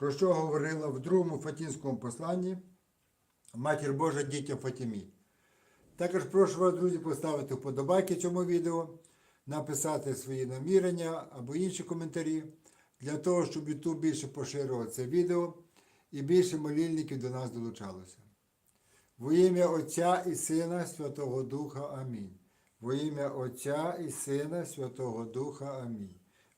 про що говорила в другому Фатінському посланні Матір Божа дітям Фатімі. Також прошу вас, друзі, поставити вподобайки цьому відео, написати свої намірення або інші коментарі для того, щоб YouTube більше поширював це відео і більше молільників до нас долучалося. Во ім'я Отця і Сина Святого Духа Амінь. Во ім'я Отця і Сина Святого Духа Амінь.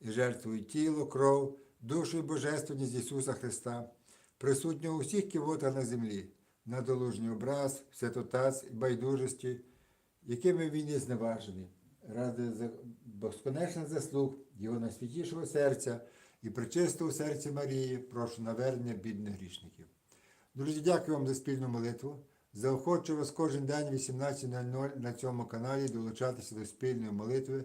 і жертвую тіло, кров, душу і божественність Ісуса Христа, присутнього у всіх кивотах на землі, на долужній образ, святотаз і байдужості, якими він є зневажений, ради безконечних заслуг Його найсвятішого серця і причистого серця Марії, прошу навернення бідних грішників. Друзі, дякую вам за спільну молитву. Заохочую вас кожен день 18.00 на цьому каналі долучатися до спільної молитви